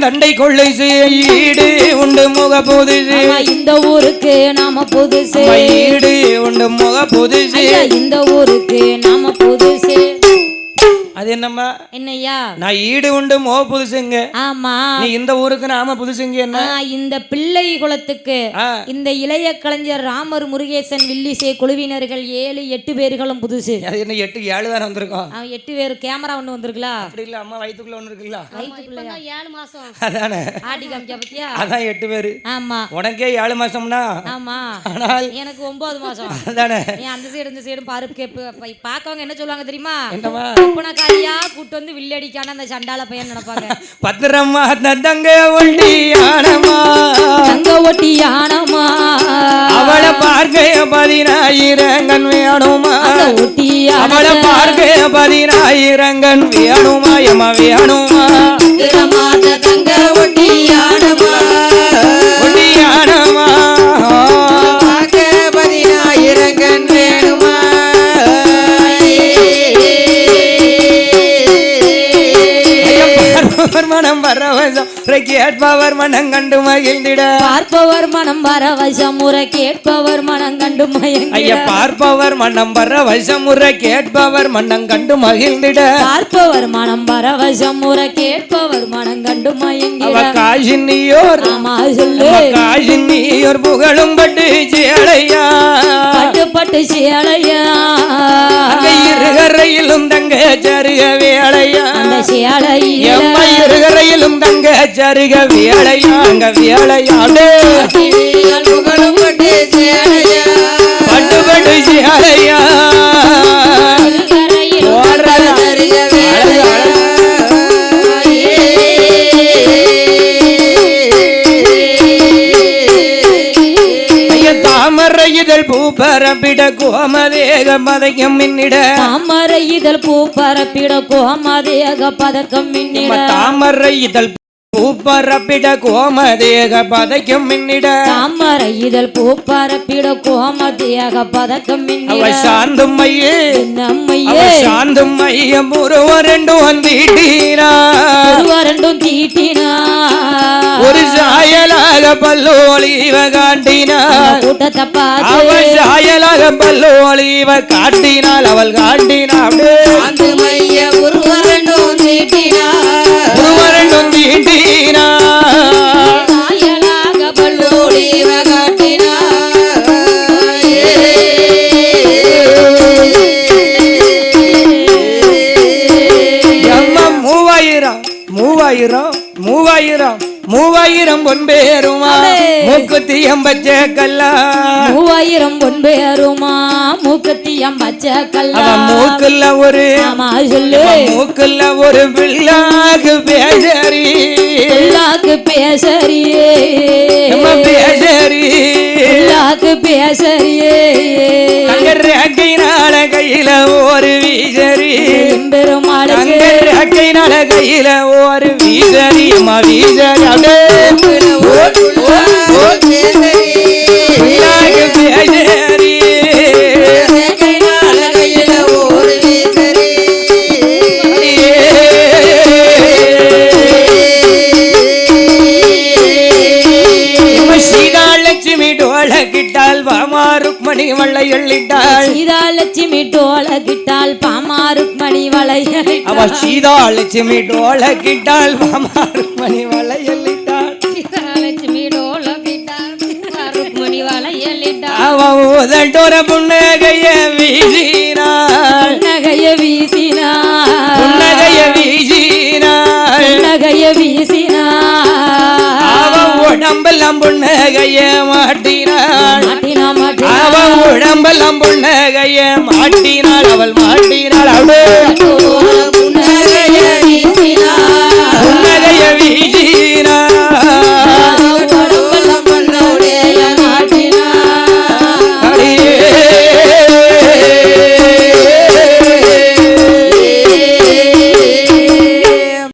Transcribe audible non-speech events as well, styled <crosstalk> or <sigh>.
தண்டை கொள்ளை ஈடு உண்டு முக புதுசு இந்த ஊருக்கு நாம புதுசு ஈடு உண்டு முக புதுசு இந்த அது என்னம்மா? என்னய்யா நான் ஈடு உண்டு முக புதுசுங்க. ஆமா. நீ இந்த ஊருக்கு நாம புதுசுங்க என்ன? இந்த பிள்ளை குலத்துக்கு இந்த இளைய கலைஞர் ராமர் முருகேசன் வில்லிசே குழுவினர்கள் ஏழு எட்டு பேர்களும் புதுசு. என்ன எட்டு ஏழு தானே வந்திருக்கோம்? எட்டு பேர் கேமரா ஒண்ணு வந்திருக்குலா? அப்படி இல்ல அம்மா வயிற்றுக்குள்ள ஒன்று இருக்குல்ல? வயிற்றுக்குள்ளயா ஏழு மாசம். அதானே. ஆடி காமிச்சா பத்தியா? அதான் எட்டு பேரு. ஆமா. உனக்கே ஏழு மாசம்னா? ஆமா. ஆனால் எனக்கு ஒன்பது மாசம். அதானே. நீ அந்த சைடு இந்த சைடு பாரு கேப்பு. ப- பார்க்கவங்க என்ன சொல்லுவாங்க தெரியுமா? என்னம்மா? ஒப்பனக்காரியா கூட்டு வந்து வில்லடிக்கான அந்த சண்டால பையன் நினைப்பாங்க. <laughs> பத்திரமா தங்க ஒண்டி ஆனமா? தங்க ஒட்டி யானமா அவளை பார்க்க பதினாயிரங்கன் வேணுமா? அந்த ஒட்டி அவளை பார்க்க பதினாயிரங்கன் வேணுமா? எம்மா வேணுமா? தங்க ஒட்டி பார்ப்பவர் மனம் பரவசம் கேட்பவர் மனம் கண்டு மகிழ்ந்திட. பார்ப்பவர் மனம் வர வசமுறை கேட்பவர் மனம் கண்டு ஐயா பார்ப்பவர் மனம் பரவசம் முறை கேட்பவர் மனம் கண்டு மகிழ்ந்திட. பார்ப்பவர் மனம் வர வசமுறை கேட்பவர் மனம் கண்டு மயங்கிட காசினியோர் காசினியோர் புகழும் பட்டு சேலையா. பட்டு பட்டு சேலையா. இருகரையிலும் தங்க சருக வேலையா அங்க வேலையாடே பட்டு பட்டு சேலையா. இதழ் பூ பரப்பிட கோமதேக மதையம் மின்னிட தாமரை இதழ் பூ பரப்பிட கோமதேக பதக்கம் மின்னிட தாமரை இதழ் பூ பரப்பிட கோமதேக பதைக்கும் மின்னிட தாமரை இதழ் பூ பரப்பிட கோமதேக பதக்கம் மின்னிட சாந்தும் மையே. நம்மையே சாந்தும் மையம் ஒருவர் ரெண்டு வந்தீட்டீரா ஒருவரண்டும் தீட்டினா ஒரு சாயலாக பல்லோலிவ காட்டினார் கூட்டத்தை அவள் பார்த்து சாயலாக பல்லோலிவ காட்டினாள் அவள் காட்டினாள். மைய உருவரண்டும் சாயலாக பல்லு ஒளிவ எம்மா மூவாயிரம் மூவாயிரம் மூவாயிரம். மூவாயிரம் பொன்பேருமா மூக்குத்தி எம்பச்ச கல்லா. மூவாயிரம் பொன்பேருமா மூக்கத்தியம் பச்சை கல்லா. மூக்குல ஒரு சொல்லு. மூக்குல ஒரு பிள்ளாக்கு பேசரி பேசறியே நம்ம பேசரி அங்க ரேக்கையினால கையில ஒரு வீசரி பெருமாளுக்கு அங்க ரேக்கையினால ஒரு வீசரி அம்மா வீசரி டோல கிட்டால் வாமா ருக்மணி வள்ளை எள்ளிட்டாள். சீதாலட்சுமி டோல கிட்டால் பாமாருக்கு மணி வளையல் அவ சீதாலட்சுமி டோல கிட்டால் வாமா ருக்மணி ருக்மணி வளையலிட்டார் அவ உதட்டோர புன்னகைய வீசினாள் உடம்பெல்லாம் புன்னகைய மாட்டினாள். மாட்டினா மாட்டினா அவ உடம்பெல்லாம் புன்னகைய மாட்டினாள் அவள் மாட்டினாள். அவள்